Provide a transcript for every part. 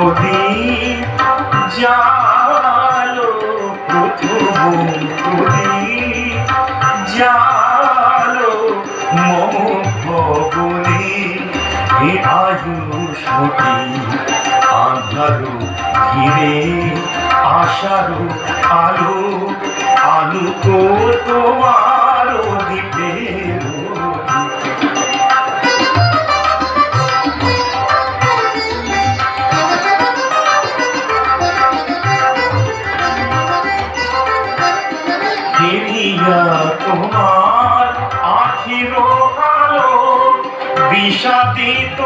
প্রদীপ জালো প্রথম প্রদীপ জালো মম ভবনী ঘিরে আশারো আলো আলো তো তোমার দ্বীপের তোমার আখির আলো বিষাদিত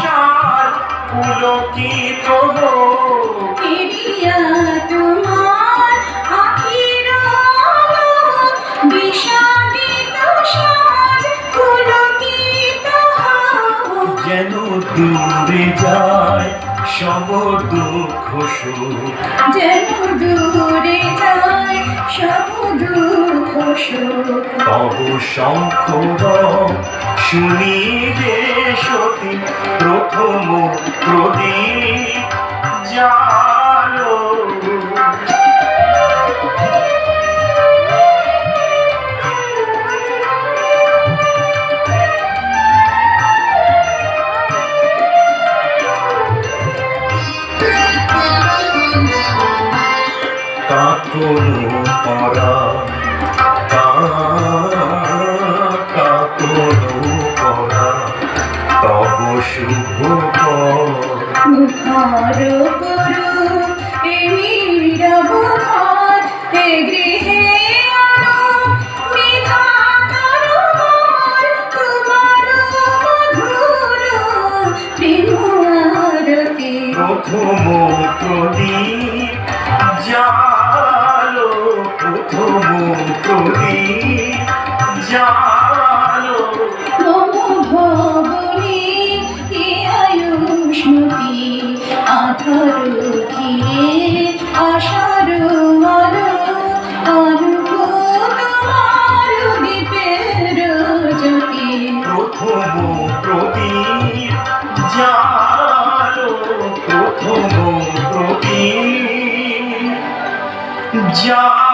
সার পুলকিত তোমার আখির আলো, বিষাদিত সাজ পুলকিত যেন দূরে যায় সব দুঃখ সুখ যেন দূরে যায় সব দুঃখ। তব শঙ্কর শুনিবে সতী প্রথম প্রদীপ জালো। কাকনো মধুর প্রেম আরতি। প্রথম প্রদীপ জালো প্রথম প্রদীপ আধার ঘিরে আশার আলো আলোক তোমার দীপের জ্যোতি প্রথম প্রদীপ জালো প্রথম প্রদীপ জালো